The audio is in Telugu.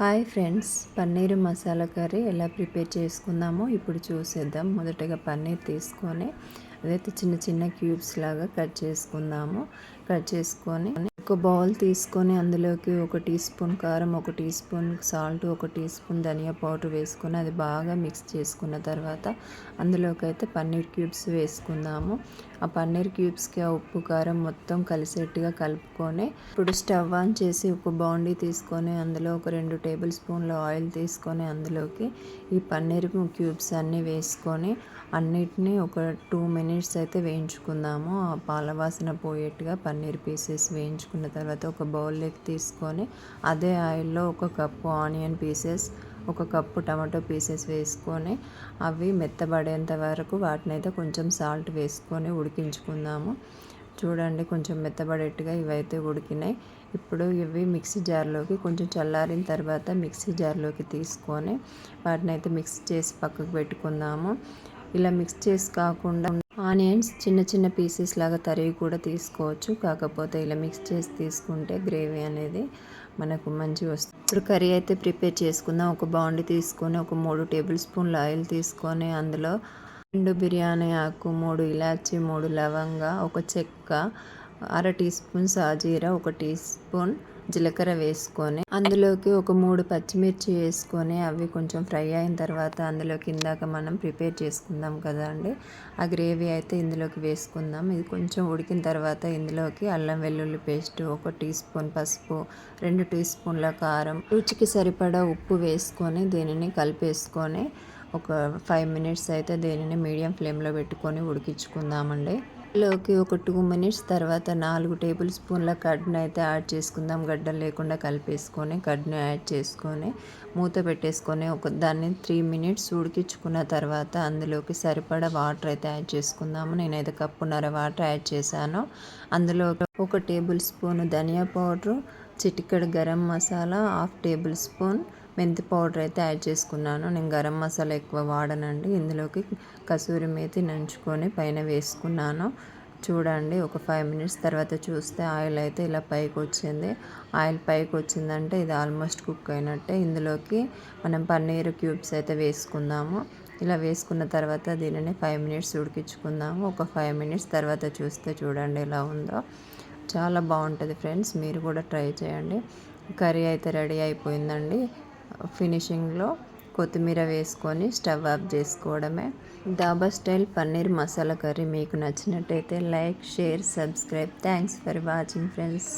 Hi friends paneer masala curry ఎలా ప్రిపేర్ చేసుకుందామో ఇప్పుడు చూసేద్దాం. మొదటగా పన్నీర్ తీసుకొని అదైతే చిన్న చిన్న క్యూబ్స్ లాగా కట్ చేసుకుందాము. కట్ చేసుకొని ఒక బౌల్ తీసుకొని అందులోకి ఒక టీ స్పూన్ కారం ఒక టీ స్పూన్ సాల్ట్ ఒక టీ స్పూన్ ధనియా పౌడర్ వేసుకొని అది బాగా మిక్స్ చేసుకున్న తర్వాత అందులోకి అయితే పన్నీర్ క్యూబ్స్ వేసుకుందాము. ఆ పన్నీర్ క్యూబ్స్కి ఆ ఉప్పు కారం మొత్తం కలిసేట్టుగా కలుపుకొని ఇప్పుడు స్టవ్ ఆన్ చేసి ఒక బౌండీ తీసుకొని అందులో ఒక రెండు టేబుల్ స్పూన్ల ఆయిల్ తీసుకొని అందులోకి ఈ పన్నీర్ క్యూబ్స్ అన్నీ వేసుకొని అన్నిటినీ ఒక టూ మినిట్స్ అయితే వేయించుకుందాము. ఆ పాల వాసన పోయేట్టుగా పన్నీర్ పీసెస్ వేయించుకున్న తర్వాత ఒక బౌల్లోకి తీసుకొని అదే ఆయిల్లో ఒక కప్పు ఆనియన్ పీసెస్ ఒక కప్పు టమాటో పీసెస్ వేసుకొని అవి మెత్తబడేంత వరకు వాటిని అయితే కొంచెం సాల్ట్ వేసుకొని ఉడికించుకుందాము. చూడండి కొంచెం మెత్తబడేట్టుగా ఇవైతే ఉడికినాయి. ఇప్పుడు ఇవి మిక్సీ జార్లోకి కొంచెం చల్లారిన తర్వాత మిక్సీ జార్లోకి తీసుకొని వాటిని అయితే మిక్స్ చేసి పక్కకు పెట్టుకుందాము. ఇలా మిక్స్ చేసి కాకుండా ఆనియన్స్ చిన్న చిన్న పీసెస్ లాగా తరిగి కూడా తీసుకోవచ్చు. కాకపోతే ఇలా మిక్స్ చేసి తీసుకుంటే గ్రేవీ అనేది మనకు మంచిగా వస్తుంది. ఇప్పుడు కర్రీ అయితే ప్రిపేర్ చేసుకుందాం. ఒక బాండి తీసుకొని ఒక మూడు టేబుల్ స్పూన్ల ఆయిల్ తీసుకొని అందులో రెండు బిర్యానీ ఆకు మూడు ఇలాచి మూడు లవంగ ఒక చెక్క అర టీ స్పూన్ సాజీరా ఒక టీ స్పూన్ జీలకర్ర వేసుకొని అందులోకి ఒక మూడు పచ్చిమిర్చి వేసుకొని అవి కొంచెం ఫ్రై అయిన తర్వాత అందులోకి ఇందాక మనం ప్రిపేర్ చేసుకుందాం కదా అండి. ఆ గ్రేవీ అయితే ఇందులోకి వేసుకుందాం. ఇది కొంచెం ఉడికిన తర్వాత ఇందులోకి అల్లం వెల్లుల్లి పేస్ట్ ఒక టీ స్పూన్ పసుపు రెండు టీ స్పూన్ల కారం రుచికి సరిపడా ఉప్పు వేసుకొని దీనిని కలిపేసుకొని ఒక ఫైవ్ మినిట్స్ అయితే దీనిని మీడియం ఫ్లేమ్లో పెట్టుకొని ఉడికించుకుందామండి. లోకి ఒక టూ మినిట్స్ తర్వాత నాలుగు టేబుల్ స్పూన్ల కడ్ను అయితే యాడ్ చేసుకుందాం. గడ్డ లేకుండా కలిపేసుకొని కడ్ను యాడ్ చేసుకొని మూత పెట్టేసుకొని ఒక దాన్ని త్రీ మినిట్స్ ఉడికించుకున్న తర్వాత అందులోకి సరిపడా వాటర్ అయితే యాడ్ చేసుకుందాము. నేనైతే కప్పున్నర వాటర్ యాడ్ చేశాను. అందులో ఒక టేబుల్ స్పూన్ ధనియా పౌడరు చిటికెడు garam masala half tablespoon మెంతి పౌడర్ అయితే యాడ్ చేసుకున్నాను. నేను గరం మసాలా ఎక్కువ వాడనండి. ఇందులోకి కసూరి మేతి నంచుకొని పైన వేసుకున్నాను. చూడండి ఒక ఫైవ్ మినిట్స్ తర్వాత చూస్తే ఆయిల్ అయితే ఇలా పైకి వచ్చింది. ఆయిల్ పైకి వచ్చిందంటే ఇది ఆల్మోస్ట్ కుక్ అయినట్టే. ఇందులోకి మనం పన్నీర్ క్యూబ్స్ అయితే వేసుకుందాము. ఇలా వేసుకున్న తర్వాత దీనిని ఫైవ్ మినిట్స్ ఉడికించుకుందాము. ఒక ఫైవ్ మినిట్స్ తర్వాత చూస్తే చూడండి ఎలా ఉందో. చాలా బాగుంటుంది ఫ్రెండ్స్. మీరు కూడా ట్రై చేయండి. కర్రీ అయితే రెడీ అయిపోయిందండి. ఫినిషింగ్లో కొత్తిమీర వేసుకొని స్టవ్ ఆఫ్ చేసుకోవడమే. దాబా స్టైల్ పన్నీర్ మసాలా కర్రీ మీకు నచ్చినట్టయితే like share subscribe. Thanks for watching friends.